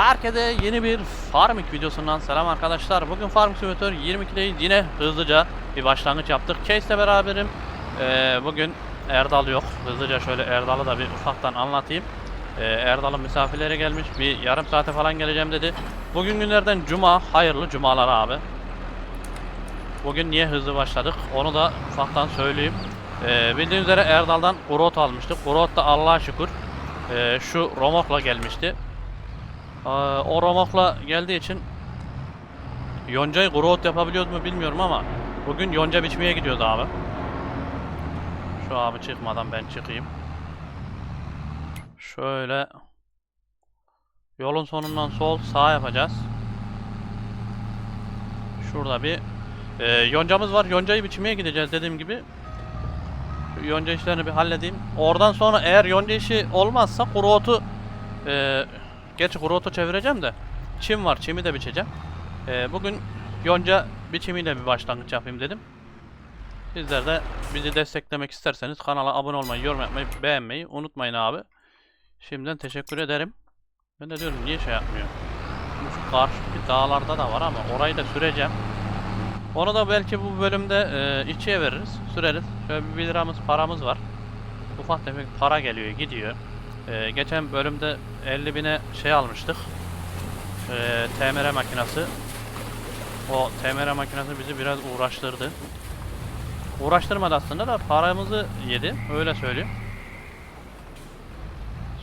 Herkese yeni bir Farming videosundan selam arkadaşlar. Bugün Farming Simulator 22'deyiz. Yine hızlıca bir başlangıç yaptık. Case ile beraberim. Ee, bugün Erdal yok. Hızlıca şöyle Erdal'ı da bir ufaktan anlatayım. Ee, Erdal'ın misafirleri gelmiş. Bir yarım saate falan geleceğim dedi. Bugün günlerden cuma. Hayırlı cumalar abi. Bugün niye hızlı başladık onu da ufaktan söyleyeyim. Ee, bildiğiniz üzere Erdal'dan Grot almıştık. Grot da Allah'a şükür ee, şu Romok'la gelmişti. O Romok'la geldiği için yoncayı Grot yapabiliyoruz mu bilmiyorum ama bugün yonca biçmeye gidiyoruz abi. Şu abi çıkmadan ben çıkayım. Şöyle yolun sonundan sol sağ yapacağız. Şurada bir ee, yoncamız var. Yoncayı biçmeye gideceğiz dediğim gibi. Şu yonca işlerini bir halledeyim. Oradan sonra eğer yonca işi olmazsa kuru e, gerçi kuru otu çevireceğim de çim var. Çimi de biçeceğim. E, bugün yonca biçimiyle bir başlangıç yapayım dedim. Sizler de bizi desteklemek isterseniz kanala abone olmayı, yorum yapmayı, beğenmeyi unutmayın abi. Şimdiden teşekkür ederim. Ben de diyorum niye şey yapmıyor. Şu karşıdaki dağlarda da var ama orayı da süreceğim. Onu da belki bu bölümde e, içiye veririz, süreriz. Şöyle bir 1 liramız paramız var. Ufak tefek para geliyor, gidiyor. E, geçen bölümde 50 bine şey almıştık. E, TMR makinası. O TMR makinası bizi biraz uğraştırdı. Uğraştırmadı aslında da paramızı yedi, öyle söyleyeyim.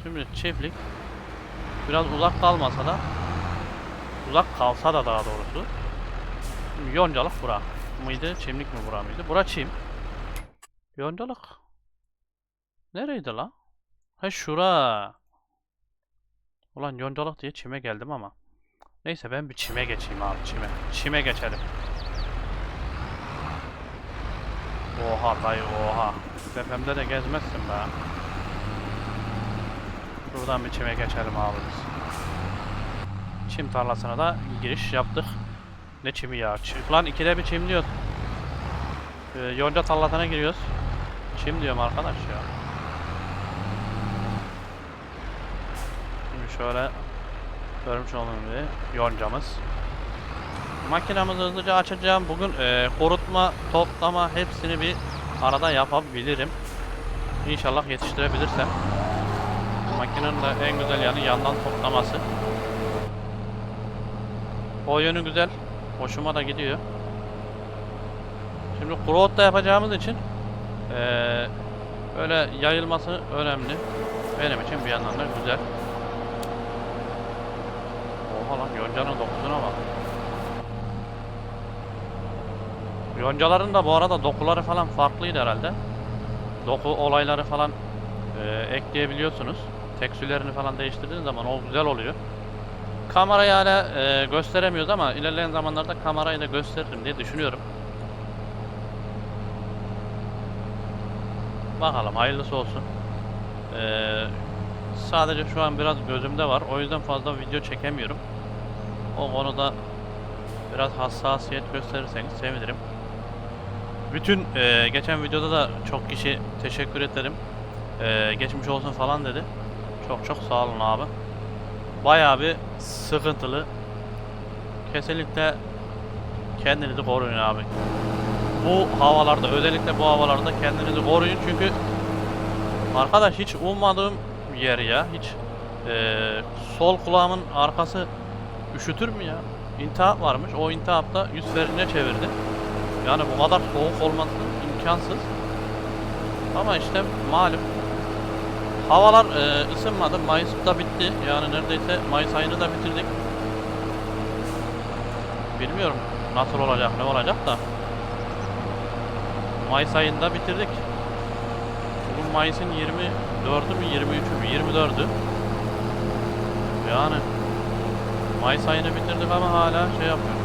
Şimdi çiftlik biraz uzak kalmasa da uzak kalsa da daha doğrusu Yoncalık bura mıydı? Çimlik mi bura mıydı? Bura çim. Yoncalık. Nereydi la? Ha şura. Ulan yoncalık diye çime geldim ama. Neyse ben bir çime geçeyim abi çime. Çime geçelim. Oha dayı oha. Tepemde de gezmezsin be. Buradan bir çime geçelim abi biz. Çim tarlasına da giriş yaptık. Ne çimi ya? Çim. Lan ikide bir çim diyor. Ee, yonca tarlasına giriyoruz. Çim diyorum arkadaş ya. Şöyle görmüş olduğunuz gibi yoncamız. Makinamızı hızlıca açacağım. Bugün e, kurutma, toplama hepsini bir arada yapabilirim. İnşallah yetiştirebilirsem. Makinenin de en güzel yanı yandan toplaması. O yönü güzel. Hoşuma da gidiyor. Şimdi kuru da yapacağımız için eee böyle yayılması önemli. Benim için bir yandan da güzel. Oha lan yoncanın dokusuna bak. Yoncaların da bu arada dokuları falan farklıydı herhalde. Doku olayları falan eee, ekleyebiliyorsunuz. Tekstürlerini falan değiştirdiğiniz zaman o güzel oluyor. Kamerayı hala e, gösteremiyoruz ama ilerleyen zamanlarda kamerayı da gösteririm diye düşünüyorum. Bakalım hayırlısı olsun. Ee, sadece şu an biraz gözümde var. O yüzden fazla video çekemiyorum. O konuda biraz hassasiyet gösterirseniz sevinirim. Bütün e, geçen videoda da çok kişi teşekkür ederim. E, geçmiş olsun falan dedi. Çok çok sağ olun abi bayağı bir sıkıntılı. Kesinlikle kendinizi koruyun abi. Bu havalarda özellikle bu havalarda kendinizi koruyun çünkü arkadaş hiç ummadığım yer ya hiç eee, sol kulağımın arkası üşütür mü ya? İntihap varmış. O intihapta yüz ferine çevirdi. Yani bu kadar soğuk olması imkansız. Ama işte malum Havalar e, ısınmadı. Mayıs'ta bitti. Yani neredeyse Mayıs ayını da bitirdik. Bilmiyorum nasıl olacak, ne olacak da. Mayıs ayında bitirdik. Bugün Mayıs'ın 24'ü mü 23'ü mü 24'ü. Yani Mayıs ayını bitirdik ama hala şey yapıyor.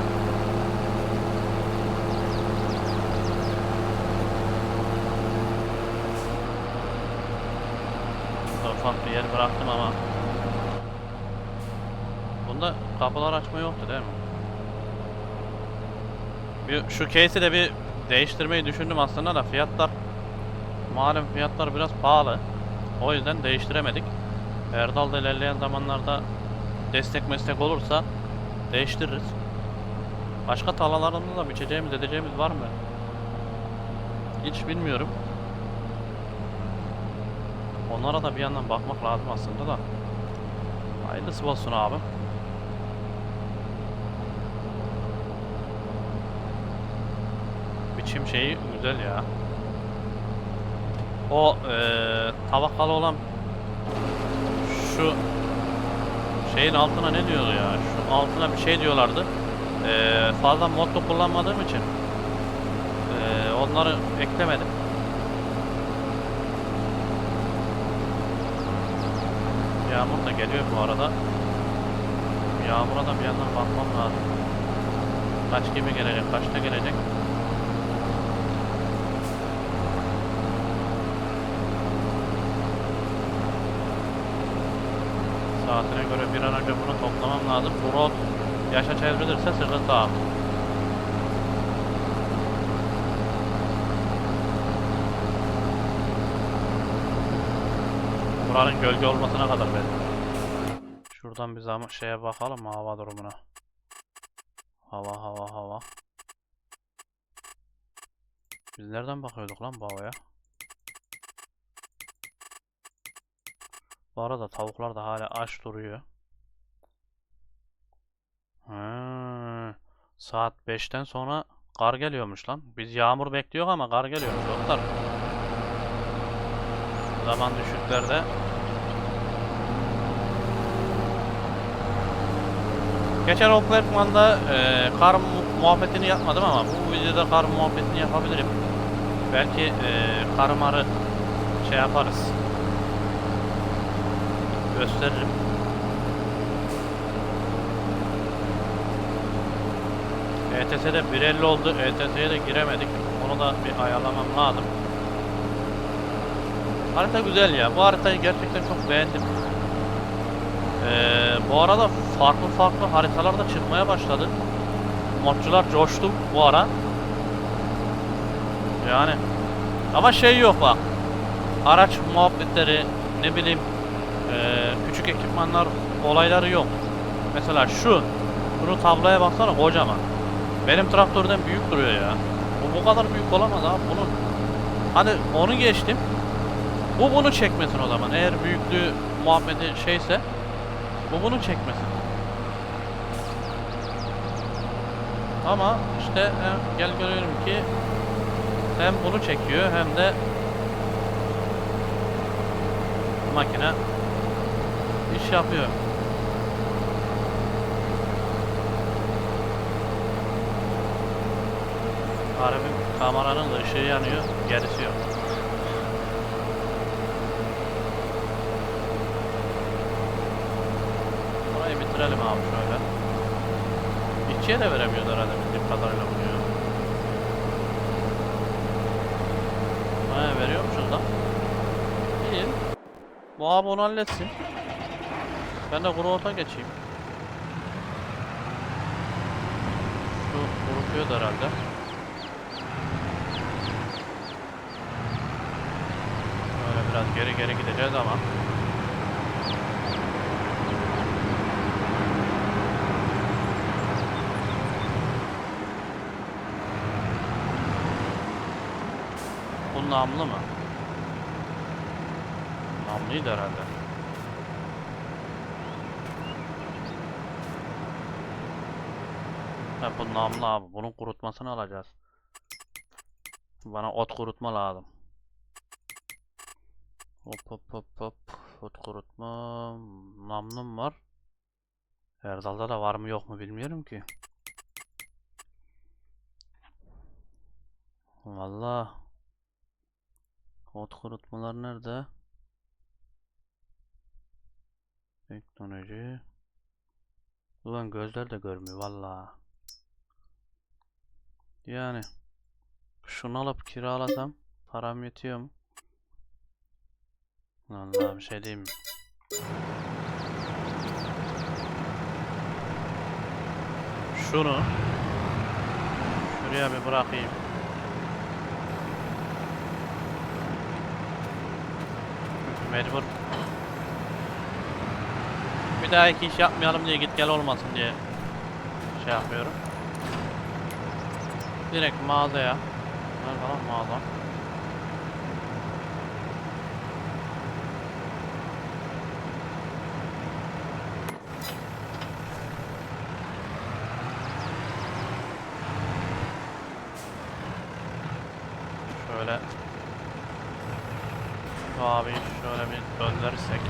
ufak bir yer bıraktım ama Bunda kapılar açma yoktu değil mi? Bir, şu case'i de bir değiştirmeyi düşündüm aslında da fiyatlar malum fiyatlar biraz pahalı. O yüzden değiştiremedik. Erdal da ilerleyen zamanlarda destek meslek olursa değiştiririz. Başka tarlalarımızda da biçeceğimiz edeceğimiz var mı? Hiç bilmiyorum. Onlara da bir yandan bakmak lazım aslında da. Hayırlısı olsun abi. Biçim şeyi güzel ya. O eee tabakalı olan şu şeyin altına ne diyor ya? Şu altına bir şey diyorlardı. Eee fazla modlu kullanmadığım için eee, onları eklemedim. Yağmur da geliyor bu arada. Yağmura da bir yandan bakmam lazım. Kaç gibi gelecek, kaçta gelecek? Bir an önce bunu toplamam lazım. Bu rot yaşa çevrilirse sıkıntı abi. Buranın gölge olmasına kadar belli. Şuradan bir zaman şeye bakalım hava durumuna. Hava hava hava. Biz nereden bakıyorduk lan bu havaya? Bu arada tavuklar da hala aç duruyor. Saat 5'ten sonra kar geliyormuş lan. Biz yağmur bekliyor ama kar geliyormuş doktor. Zaman düşüklerde. Geçen Oakland'da e, kar mu- muhabbetini yapmadım ama bu videoda kar muhabbetini yapabilirim. Belki e, kar marı şey yaparız. Gösteririm. ETS'de 1.50 oldu. ETS'ye de giremedik. Onu da bir ayarlamam lazım. Harita güzel ya. Bu haritayı gerçekten çok beğendim. Ee, bu arada farklı farklı haritalar da çıkmaya başladı. Modcular coştu bu ara. Yani ama şey yok bak. Araç muhabbetleri ne bileyim ee, küçük ekipmanlar olayları yok. Mesela şu bunu tabloya baksana kocaman. Benim traktörden büyük duruyor ya. Bu bu kadar büyük olamaz abi bunun. Hadi onu geçtim. Bu bunu çekmesin o zaman. Eğer büyüklüğü muhabbeti şeyse bu bunu çekmesin. Ama işte gel görelim ki hem bunu çekiyor hem de makine iş yapıyor. Kameranın da ışığı yanıyor, gerisi yok. Burayı bitirelim abi şöyle. İkiye de veremiyordu herhalde bildiğim kadarıyla bunu ya. He veriyormuşuz lan. İyi. Bu abi onu halletsin. Ben de kuru ota geçeyim. Şu kurutuyor da herhalde. Böyle biraz geri geri gideceğiz ama. Bu namlı mı? Namlıydı herhalde. Ha bu namlı abi. Bunun kurutmasını alacağız. Bana ot kurutma lazım. Hop hop hop hop. Ot kurutma. Namlım var. Erdal'da da var mı yok mu bilmiyorum ki. Vallahi. Ot kurutmalar nerede? Teknoloji. Ulan gözler de görmüyor vallahi. Yani şunu alıp kiralasam param yetiyor mu? Vallahi bir şey diyeyim mi? Şunu şuraya bir bırakayım. Mecbur Bir daha iki iş yapmayalım diye git gel olmasın diye şey yapıyorum. Direkt mağazaya. Nerede lan mağaza? Şöyle şu abi şöyle bir döndürürsek.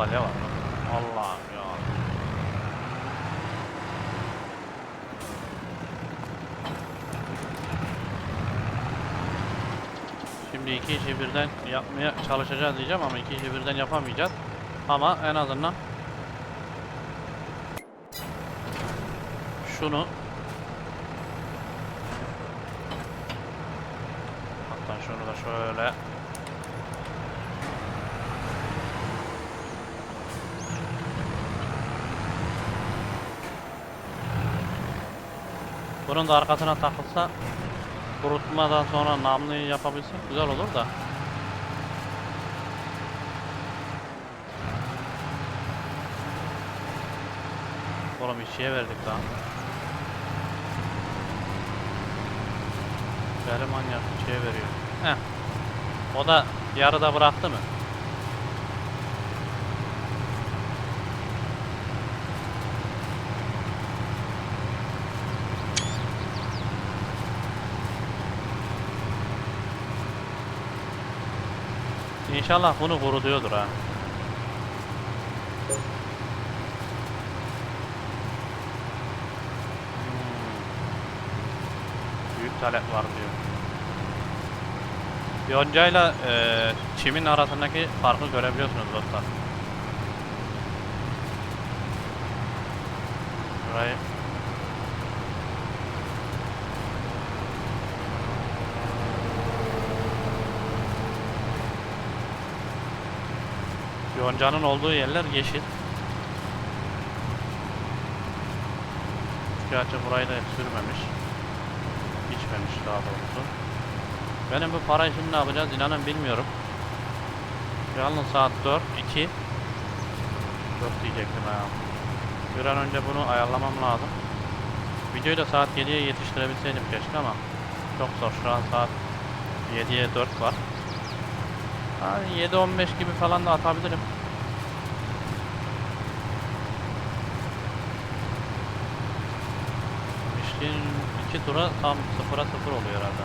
Burada da bir sürü balya var. Allah'ım ya. Şimdi iki işi birden yapmaya çalışacağız diyeceğim ama iki işi birden yapamayacağız. Ama en azından şunu hatta şunu da şöyle Bunun da arkasına takılsa kurutmadan sonra namluyu yapabilsek güzel olur da. Oğlum işçiye verdik daha. Manyak işçiye veriyor. Heh. O da yarıda bıraktı mı? İnşallah bunu kurutuyordur ha. Hmm. Büyük talep var diyor. Yoncayla eee çimin arasındaki farkı görebiliyorsunuz dostlar. Burayı Yonca'nın olduğu yerler yeşil. Gerçi burayı da sürmemiş. İçmemiş daha doğrusu. Benim bu parayı şimdi ne yapacağız inanın bilmiyorum. Yalnız saat 4, 2 4 diyecektim ya. Bir an önce bunu ayarlamam lazım. Videoyu da saat 7'ye yetiştirebilseydim keşke ama çok zor. Şu an saat 7'ye 4 var. Yani 7-15 gibi falan da atabilirim. İşin iki tura tam sıfıra sıfır oluyor herhalde.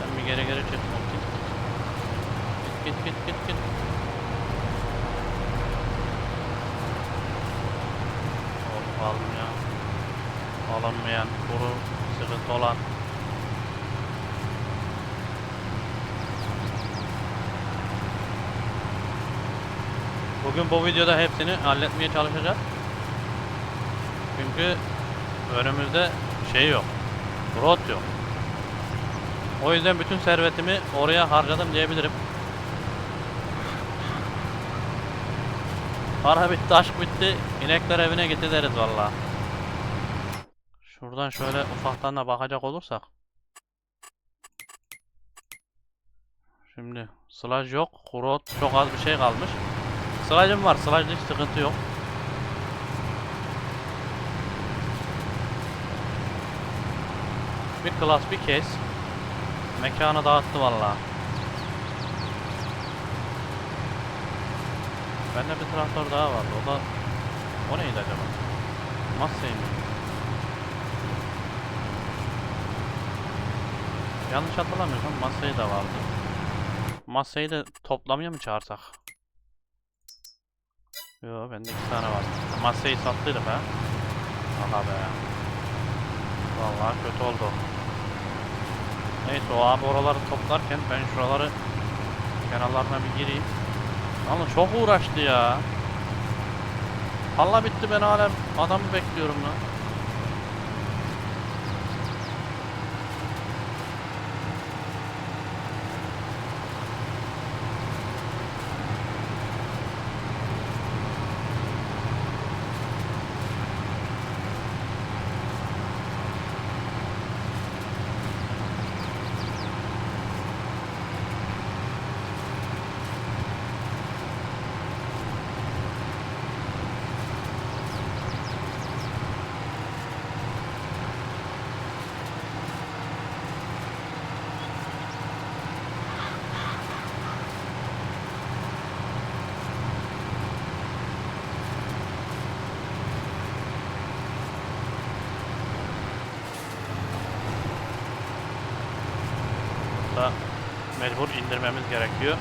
Ben bir geri geri çıkmak git. Git git git git git. Of. Alınmayan, kuru, sıkıntı olan. Bugün bu videoda hepsini halletmeye çalışacağız. Çünkü önümüzde şey yok. Road yok. O yüzden bütün servetimi oraya harcadım diyebilirim. Para bitti, aşk bitti. İnekler evine gitti deriz valla. Şuradan şöyle ufaktan da bakacak olursak. Şimdi slaj yok. Kurot çok az bir şey kalmış. Slajım var. Slajda hiç sıkıntı yok. Bir klas bir kez. Mekanı dağıttı valla. Bende bir traktör daha vardı. O da o neydi acaba? Massey mi? Yanlış hatırlamıyorsam Massey de vardı. Massey'i de toplamaya mı çağırsak? Yo bende iki tane var. Massey'i sattıydım ha. Aha be. Vallahi kötü oldu. Neyse o abi oraları toplarken ben şuraları kenarlarına bir gireyim. Ama çok uğraştı ya. Allah bitti ben hala adamı bekliyorum lan. İndirmemiz gerekiyor.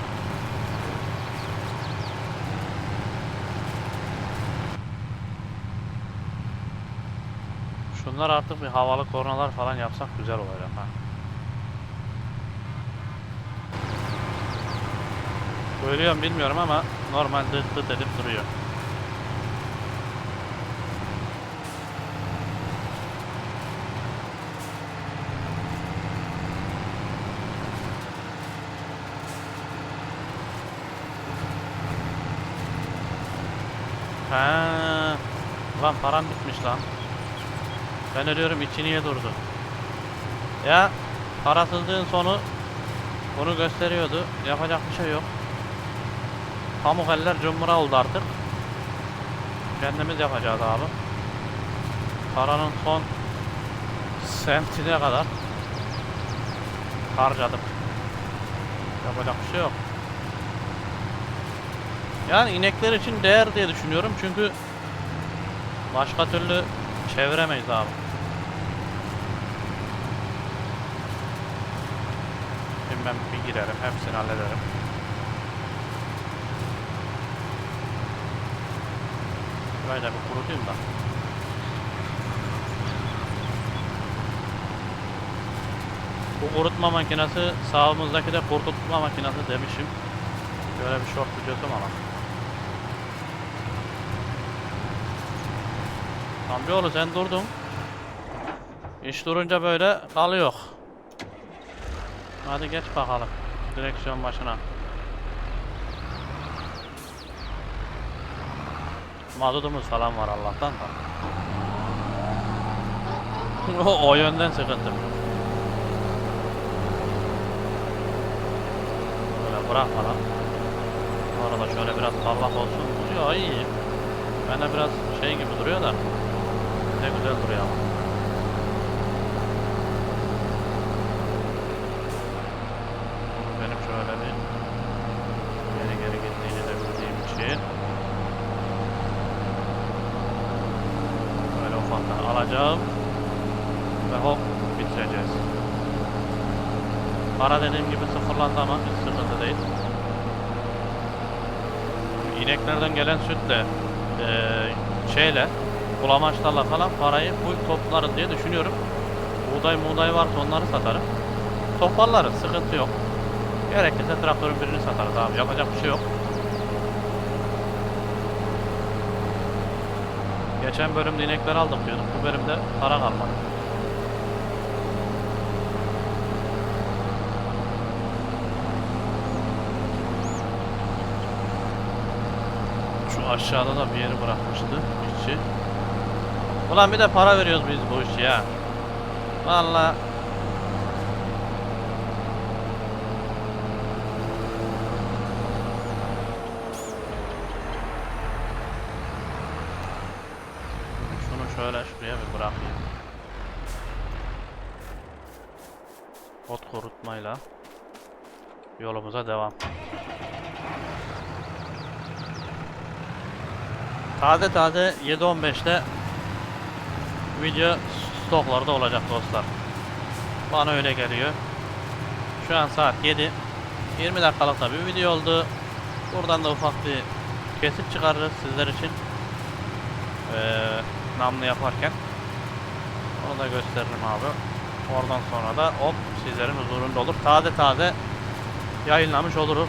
Şunlar artık bir havalı kornalar falan yapsak güzel olacak ha. Söylüyorum bilmiyorum ama normal dıt dıt edip duruyor. Ha, lan param bitmiş lan. Ben ölüyorum içi niye durdu? Ya parasızlığın sonu bunu gösteriyordu. Yapacak bir şey yok. Pamuk eller cumhura oldu artık. Kendimiz yapacağız abi. Paranın son sentine kadar harcadık. Yapacak bir şey yok. Yani inekler için değer diye düşünüyorum çünkü başka türlü çeviremeyiz abi. Şimdi ben bir girerim, hepsini hallederim. Burayı da bir kurutayım da. Bu kurutma makinesi sağımızdaki de kurutma makinesi demişim. Böyle bir short videosu mu Amcaoğlu sen durdun. İş durunca böyle kalıyor. Hadi geç bakalım. Direksiyon başına. Mazotumuz falan var Allah'tan da. o, yönden sıkıntı. Böyle bırakma lan. Bu arada şöyle biraz parlak olsun. Duruyor iyi. Bende biraz şey gibi duruyor da. Ne güzel duruyor ama. Benim şöyle bir geri geri gittiğini de bildiğim için böyle ufaktan alacağım ve hop bitireceğiz. Para dediğim gibi sıfırlandı ama hiç sıkıntı değil. İneklerden gelen sütle eee şeyle bulamaçlarla falan parayı full toplarız diye düşünüyorum. Buğday muğday varsa onları satarım. Toparlarız sıkıntı yok. Gerekirse traktörün birini satarız abi yapacak bir şey yok. Geçen bölümde inekler aldık diyorduk. Bu bölümde para kalmadı. Şu aşağıda da bir yeri bırakmıştı işçi. Ulan bir de para veriyoruz biz bu işi ya. Vallahi Şunu şöyle şuraya bir bırakayım. Ot kurutmayla yolumuza devam. Taze taze 7.15'te video stoklarda olacak dostlar. Bana öyle geliyor. Şu an saat 7. 20 dakikalık da bir video oldu. Buradan da ufak bir kesit çıkarırız sizler için. Ee, namlu yaparken. Onu da gösteririm abi. Oradan sonra da hop sizlerin huzurunda olur. Taze taze yayınlamış olurum.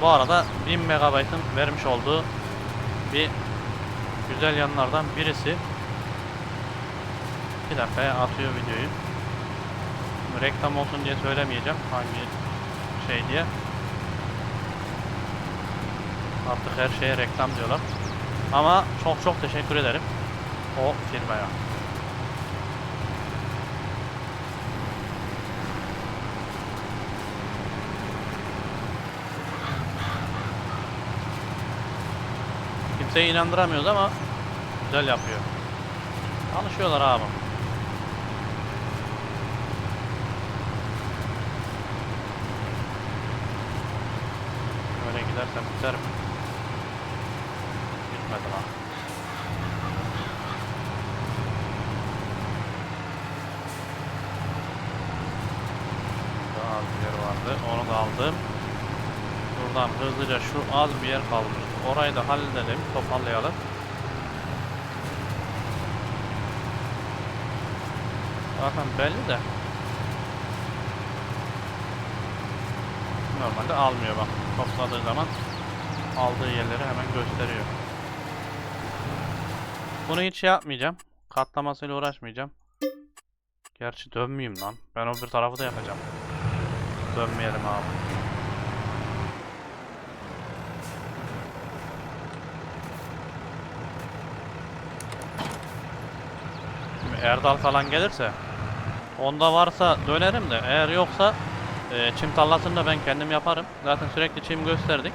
Bu arada 1000 megabaytın vermiş olduğu bir güzel yanlardan birisi. Bir dakikaya atıyor videoyu. Reklam olsun diye söylemeyeceğim hangi şey diye. Artık her şeye reklam diyorlar. Ama çok çok teşekkür ederim o firmaya. Kimseyi inandıramıyoruz ama güzel yapıyor. Alışıyorlar abi. Böyle gidersem biter mi? Bitmedi lan. Daha az bir yer var. vardı. Onu da aldım. Buradan hızlıca şu az bir yer kaldı. Orayı da halledelim. Toparlayalım. Zaten belli de. Normalde almıyor bak. Topladığı zaman aldığı yerleri hemen gösteriyor. Bunu hiç şey yapmayacağım. Katlamasıyla uğraşmayacağım. Gerçi dönmeyeyim lan. Ben o bir tarafı da yapacağım. Dönmeyelim abi. Şimdi Erdal falan gelirse onda varsa dönerim de eğer yoksa e, çim tarlasını da ben kendim yaparım. Zaten sürekli çim gösterdik.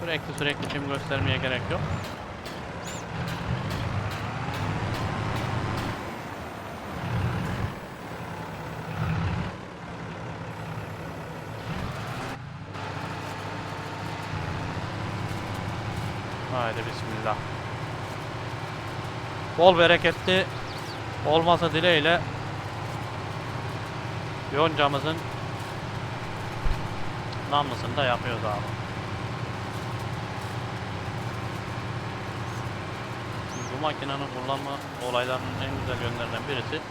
Sürekli sürekli çim göstermeye gerek yok. Haydi bismillah. Bol bereketli olması dileğiyle yoncamızın namlısını da yapıyoruz abi. Bu makinenin kullanma olaylarının en güzel yönlerinden birisi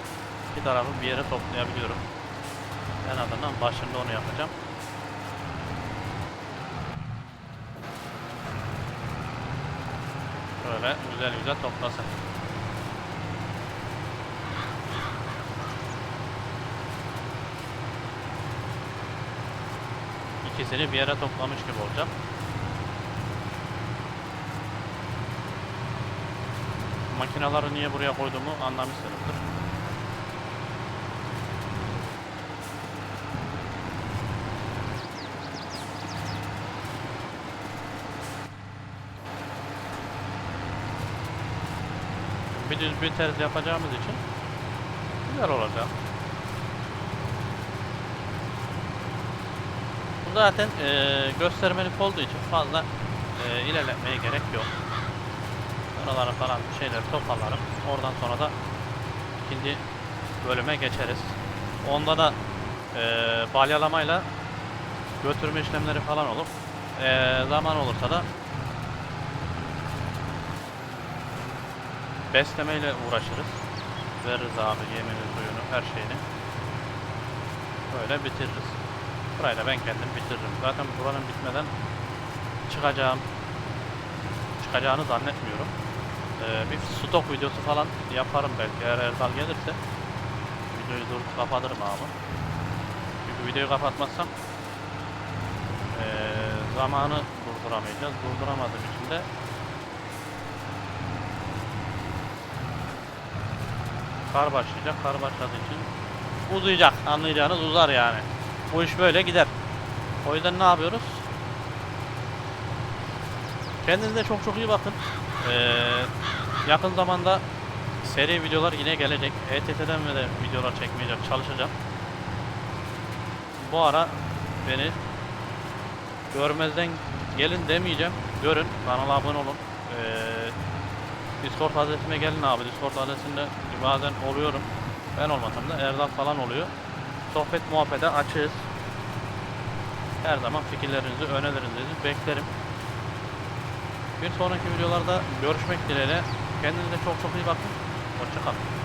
bir tarafı bir yere toplayabiliyorum. En azından başında onu yapacağım. Böyle güzel güzel toplasın. İkisini bir yere toplamış gibi olacağım. Makinaları niye buraya koyduğumu anlamışsınızdır. Bir düz bir ters yapacağımız için güzel olacak. Zaten eee göstermelik olduğu için fazla eee, ilerletmeye gerek yok. Oralara falan şeyler toparlarım. Oradan sonra da ikinci bölüme geçeriz. Onda da eee balyalamayla götürme işlemleri falan olur. Eee, zaman olursa da beslemeyle uğraşırız. Veririz abi yemini, suyunu, her şeyini. Böyle bitiririz. Burayı da ben kendim bitiririm. Zaten buranın bitmeden çıkacağım. Çıkacağını zannetmiyorum. Ee, bir stok videosu falan yaparım belki eğer Erdal gelirse. Videoyu durup kapatırım abi. Çünkü videoyu kapatmazsam ee, zamanı durduramayacağız. Durduramadığım için de Kar başlayacak. Kar başladığı için uzayacak. Anlayacağınız uzar yani. Bu iş böyle gider. O yüzden ne yapıyoruz? Kendinize çok çok iyi bakın. Ee, yakın zamanda seri videolar yine gelecek. ETT'den de videolar çekmeye çalışacağım. Bu ara beni görmezden gelin demeyeceğim. Görün. Kanala abone olun. Ee, Discord adresime gelin abi. Discord adresinde bazen oluyorum. Ben olmasam da Erdal falan oluyor. Sohbet muhabbete açığız. Her zaman fikirlerinizi, önerilerinizi beklerim. Bir sonraki videolarda görüşmek dileğiyle. Kendinize çok çok iyi bakın. Hoşçakalın.